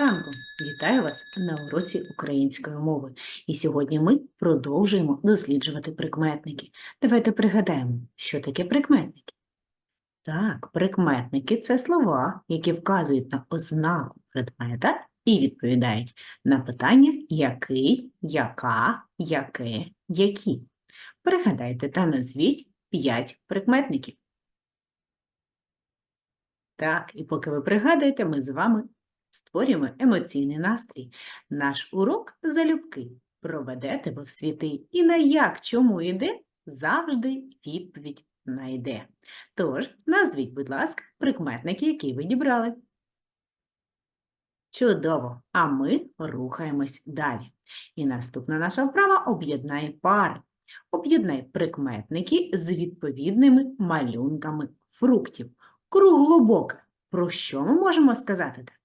ранку! Вітаю вас на уроці української мови. І сьогодні ми продовжуємо досліджувати прикметники. Давайте пригадаємо, що таке прикметники. Так, прикметники це слова, які вказують на ознаку предмета і відповідають на питання який, яка, яке, які. Пригадайте та назвіть 5 прикметників. Так, і поки ви пригадуєте, ми з вами створюємо емоційний настрій. Наш урок залюбки проведе тебе в світи. І на як, чому йде, завжди відповідь знайде. Тож, назвіть, будь ласка, прикметники, які ви дібрали. Чудово! А ми рухаємось далі. І наступна наша вправа об'єднає пари. Об'єднай прикметники з відповідними малюнками фруктів. Круглобоке. Про що ми можемо сказати так?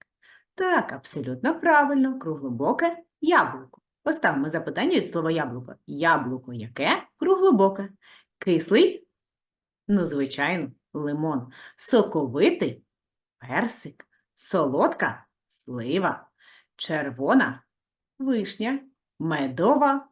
Так, абсолютно правильно, круглобоке яблуко. Поставимо запитання від слова яблуко. Яблуко яке? Круглобоке. Кислий? Ну, звичайно, лимон. Соковитий? Персик. Солодка? Слива. Червона? Вишня. Медова?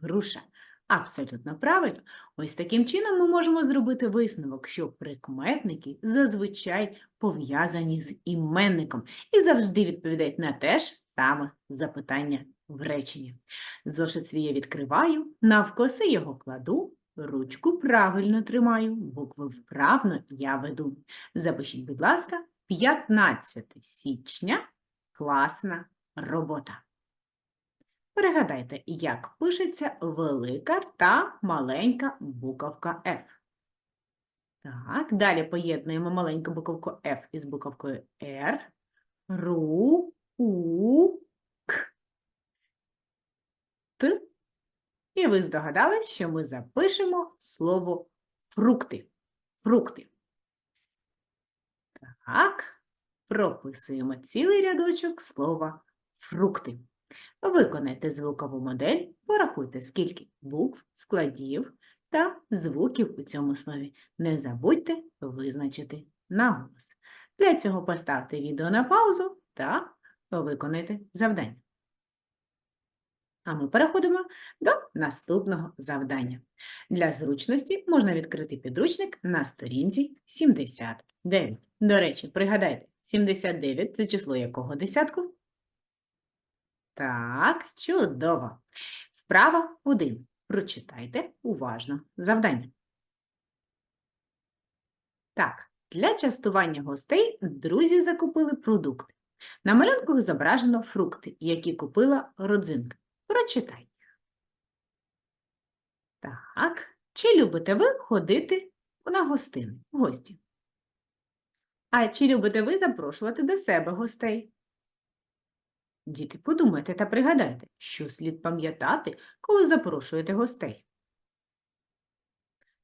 Груша. Абсолютно правильно. Ось таким чином ми можемо зробити висновок, що прикметники зазвичай пов'язані з іменником і завжди відповідають на те ж саме запитання в реченні. Зошит свій я відкриваю, навкоси його кладу, ручку правильно тримаю, букви вправно я веду. Запишіть, будь ласка, 15 січня класна робота. Пригадайте, як пишеться велика та маленька буковка F. Так, далі поєднуємо маленьку буковку F із буковкою R. Ру, У, К. Т. І ви здогадались, що ми запишемо слово фрукти. Фрукти. Так, прописуємо цілий рядочок слова фрукти. Виконайте звукову модель, порахуйте, скільки букв, складів та звуків у цьому слові. Не забудьте визначити наголос. Для цього поставте відео на паузу та виконайте завдання. А ми переходимо до наступного завдання. Для зручності можна відкрити підручник на сторінці 79. До речі, пригадайте, 79 – це число якого десятку? Так, чудово. Вправа 1. Прочитайте уважно завдання. Так, для частування гостей друзі закупили продукти. На малюнку зображено фрукти, які купила родзинка. Прочитай. Так, чи любите ви ходити на гостини, гості? А чи любите ви запрошувати до себе гостей? Діти, подумайте та пригадайте, що слід пам'ятати, коли запрошуєте гостей.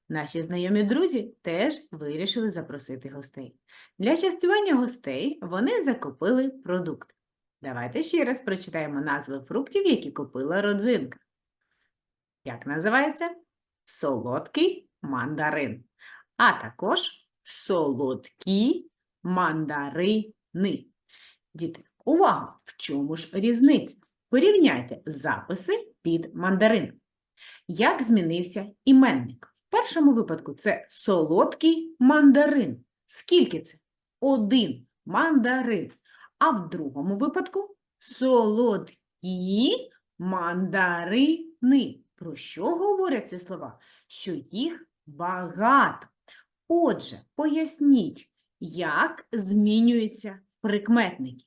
Наші знайомі друзі теж вирішили запросити гостей. Для частування гостей вони закупили продукти. Давайте ще раз прочитаємо назви фруктів, які купила родзинка. Як називається? Солодкий мандарин. А також солодкі мандарини. Діти, увага! В чому ж різниця? Порівняйте записи під мандарин. Як змінився іменник? В першому випадку це солодкий мандарин. Скільки це? Один мандарин. А в другому випадку солодкі мандарини. Про що говорять ці слова? Що їх багато. Отже, поясніть, як змінюються прикметники.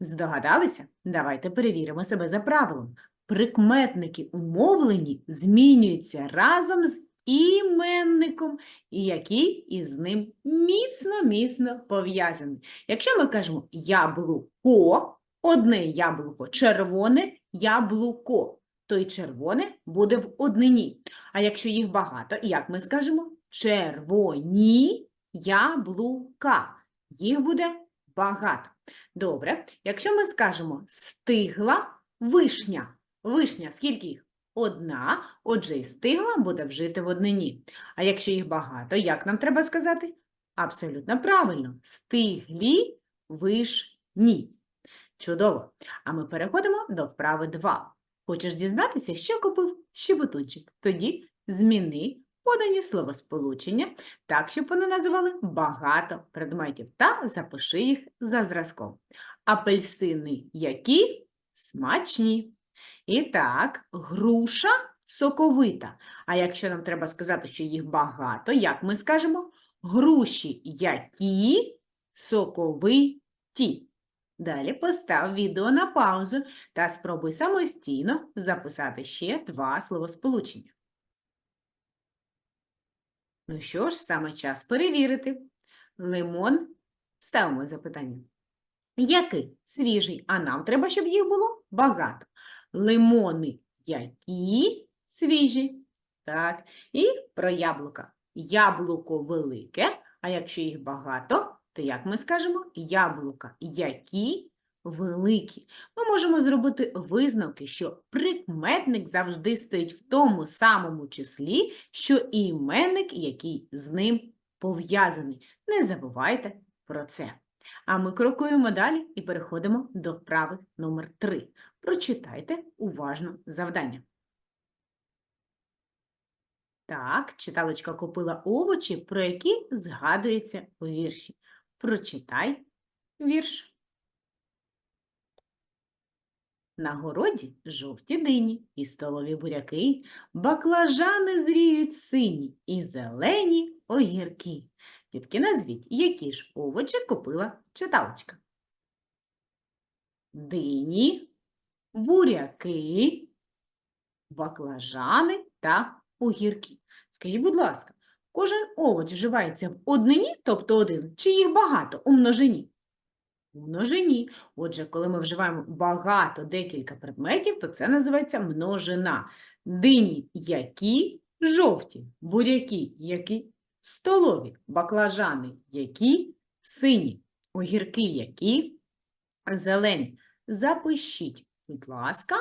Здогадалися? Давайте перевіримо себе за правилом. Прикметники умовлені змінюються разом з іменником, і який із ним міцно-міцно пов'язаний. Якщо ми кажемо яблуко, одне яблуко, червоне яблуко, то й червоне буде в однині. А якщо їх багато, як ми скажемо? Червоні яблука. Їх буде багато. Добре, якщо ми скажемо стигла вишня. Вишня, скільки їх? Одна, отже, і стигла буде вжити в однині. А якщо їх багато, як нам треба сказати? Абсолютно правильно. Стиглі вишні. Чудово! А ми переходимо до вправи 2. Хочеш дізнатися, що купив щебетунчик? Тоді зміни подані словосполучення так, щоб вони називали багато предметів та запиши їх за зразком. Апельсини які смачні. І так, груша соковита. А якщо нам треба сказати, що їх багато, як ми скажемо? Груші які соковиті. Далі постав відео на паузу та спробуй самостійно записати ще два словосполучення. Ну що ж, саме час перевірити. Лимон ставимо запитання. Який? Свіжий, а нам треба, щоб їх було багато. Лимони які свіжі. Так. І про яблука. Яблуко велике, а якщо їх багато, то як ми скажемо? Яблука які великі. Ми можемо зробити висновки, що прикметник завжди стоїть в тому самому числі, що і іменник, який з ним пов'язаний. Не забувайте про це. А ми крокуємо далі і переходимо до вправи номер 3. Прочитайте уважно завдання. Так, читалочка купила овочі, про які згадується у вірші. Прочитай вірш. На городі жовті дині і столові буряки, баклажани зріють сині і зелені огірки. Дітки, назвіть, які ж овочі купила читалочка. Дині, буряки, баклажани та огірки. Скажіть, будь ласка, кожен овоч вживається в однині, тобто один, чи їх багато у множині? Множині. Отже, коли ми вживаємо багато декілька предметів, то це називається множина. Дині які жовті, буряки які столові, баклажани які сині, огірки які зелені. Запишіть, будь ласка,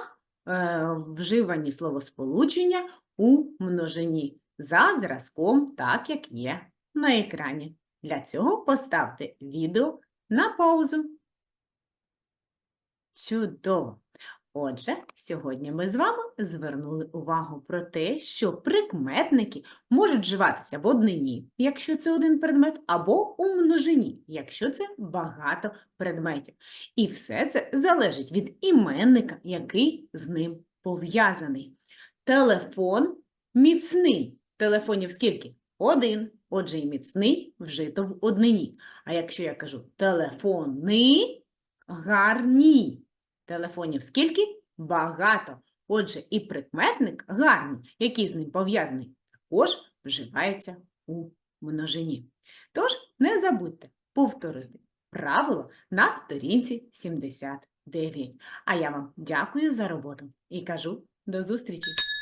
е, вживані словосполучення у множині за зразком, так як є на екрані. Для цього поставте відео на паузу. Чудово! Отже, сьогодні ми з вами звернули увагу про те, що прикметники можуть вживатися в однині, якщо це один предмет, або у множині, якщо це багато предметів. І все це залежить від іменника, який з ним пов'язаний. Телефон міцний. Телефонів скільки? Один. Отже, і міцний вжито в однині. А якщо я кажу телефони гарні. Телефонів скільки? Багато. Отже, і прикметник гарний, який з ним пов'язаний, також вживається у множині. Тож, не забудьте повторити правило на сторінці 79. А я вам дякую за роботу і кажу до зустрічі!